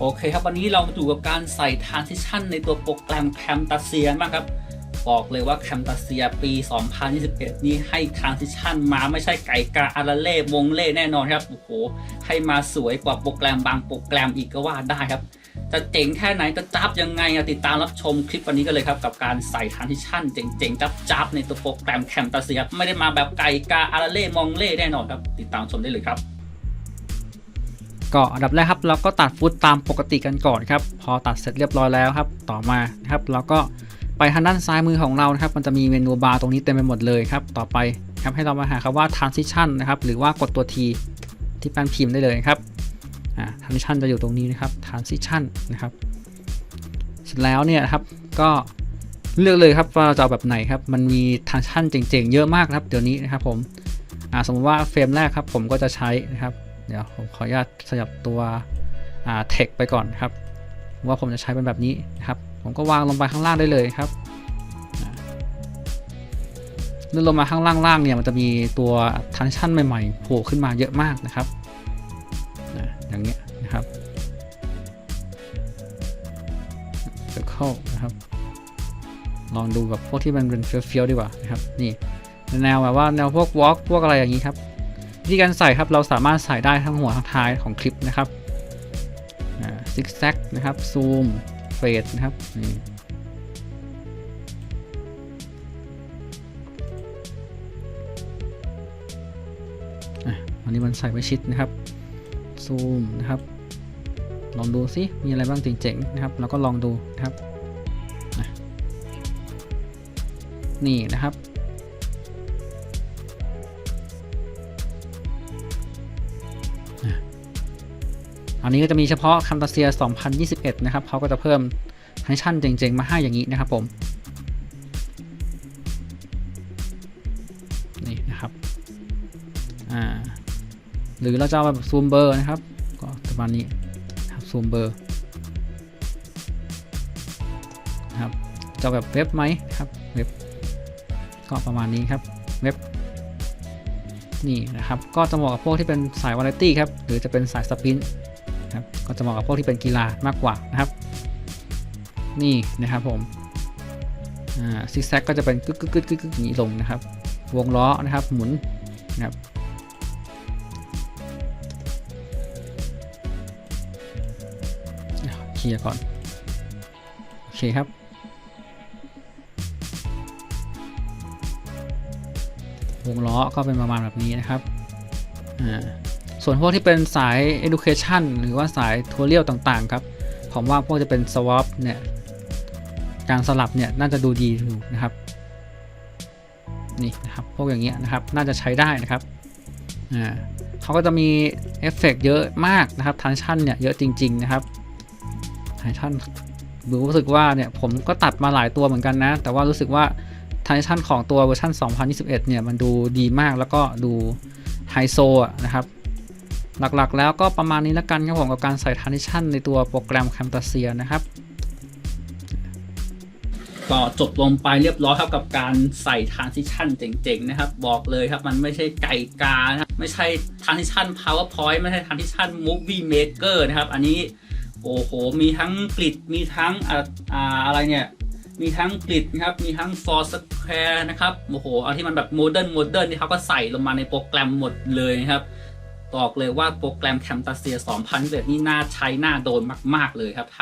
โอเคครับวันนี้เรามาดูกับการใส่ transition ในตัวโปรแกรม Camtasia บ้างครับ บอกเลยว่า Camtasia ปี 2021 นี้ให้ transition มาไม่ใช่ไก่กาอาราเล่วงเล่แน่นอนครับโอ้โหให้มาสวยกว่าโปรแกรมบางโปรแกรมอีกก็ว่าได้ครับ จะเจ๋งแค่ไหนจะจับยังไงติดตามรับชมคลิปวันนี้กันเลยครับ กับการใส่ transition เจ๋งๆ จับๆในตัวโปรแกรม Camtasia ไม่ได้มาแบบไก่กาอาราเล่มองเล่แน่นอนครับ ติดตามชมได้เลยครับ ก็อันดับแรกครับเราก็ตัดฟุตตามปกติกันก่อนครับ พอตัดเสร็จเรียบร้อยแล้วครับ ต่อมานะครับเราก็ไปทางด้านซ้ายมือของเรานะครับ มันจะมีเมนูบาร์ตรงนี้เต็มไปหมดเลยครับ ต่อไปครับให้เรามาหาคำว่า transition นะครับ หรือว่ากดตัว T ที่แป้นพิมพ์ได้เลยครับอ่า transition จะอยู่ตรงนี้นะครับ transition นะครับ เสร็จแล้วเนี่ยครับก็เลือกเลยครับว่าเราจะเอาแบบไหนครับ มันมี transition เจ๋งๆ เยอะมากนะครับ เดี๋ยวนี้นะครับผมอ่าสมมติว่าเฟรมแรกครับผมก็จะใช้นะครับ เดี๋ยวผมขออนุญาตสยับตัวอ่า text ไปก่อนครับ ว่าผมจะใช้เป็นแบบนี้นะครับ ผมก็วางลงไปข้างล่างได้เลยครับเลื่อนลงมาข้างล่างๆเนี่ยมันจะมีตัว transition ใหม่ๆโผล่ขึ้นมาเยอะมากนะครับอย่างเงี้ยนะครับ circle นะครับ ลองดูกับพวกที่มันเป็นเฟี้ยวๆดีกว่านะครับ นี่แนวแบบว่าแนวพวก walk พวกอะไรอย่างนี้ครับ วิธีการใส่ครับเราสามารถใส่ได้ทั้งหัวทั้งท้ายของคลิปนะครับซิกแซกนะครับซูมเฟดนะครับนี่อะอันนี้มันใส่ไว้ชิดนะครับซูมนะครับ ลองดูซิมีอะไรบ้างเจ๋งๆนะครับเราก็ลองดูนะครับนี่นะครับ อันนี้ก็จะมีเฉพาะ Camtasia 2021 นะครับเขาก็จะเพิ่มฟังก์ชันเจ๋งๆ มาให้อย่างนี้นะครับผม นี่นะครับ อ่า หรือเราจะเอาแบบซูมเบอร์นะครับ ก็ประมาณนี้ครับซูมเบอร์นะครับ จะแบบเว็บไหมครับ เว็บ ก็ประมาณนี้ครับ เว็บ นี่นะครับ ก็จะเหมาะกับพวกที่เป็นสายวาไรตี้ครับ หรือจะเป็นสายสปริน ก็จะเหมาะกับพวกที่เป็นกีฬามากกว่านะครับ นี่นะครับผมซิกแซกก็จะเป็นกึกกึกกึกกึกกึกอย่างนี้ลงนะครับ วงล้อนะครับหมุนนะครับเคลียร์ก่อน โอเคครับวงล้อก็เป็นประมาณแบบนี้นะครับ อ่า ส่วนพวกที่เป็นสาย education หรือว่าสายทัวเรียลต่างๆครับ ผมว่าพวกจะเป็น swap เนี่ย การสลับเนี่ยน่าจะดูดีอยู่นะครับ นี่นะครับ พวกอย่างเงี้ยนะครับ น่าจะใช้ได้นะครับ อ่าเขาก็จะมีเอฟเฟกต์เยอะมากนะครับทันชั่นเนี่ยเยอะจริง ๆ นะครับทันชั่นรู้สึกว่าเนี่ยผมก็ตัดมาหลายตัวเหมือนกันนะ แต่ว่ารู้สึกว่าทันชั่นของตัวเวอร์ชัน2021 เนี่ยมันดูดีมากแล้วก็ดูไฮโซนะครับ หลักๆ แล้วก็ประมาณนี้แล้วกันครับผมกับการใส่ transition ในตัวโปรแกรม Camtasia นะครับก็จบลงไปเรียบร้อยครับกับการใส่ transition เจ๋งๆนะครับ บอกเลยครับมันไม่ใช่ไก่กานะไม่ใช่ transition powerpoint ไม่ใช่ transition movie maker นะครับ อันนี้โอ้โห มีทั้งกริดมีทั้งอ่าอะไรเนี่ย มีทั้งกริดนะครับ มีทั้ง for square นะครับ โอ้โห เอาที่มันแบบโมเดิร์นโมเดิร์นที่เขาก็ใส่ลงมาในโปรแกรมหมดเลยนะครับ บอกเลยว่าโปรแกรม Camtasia 2021นี่น่าใช้น่าโดนมาก ๆ เลยครับ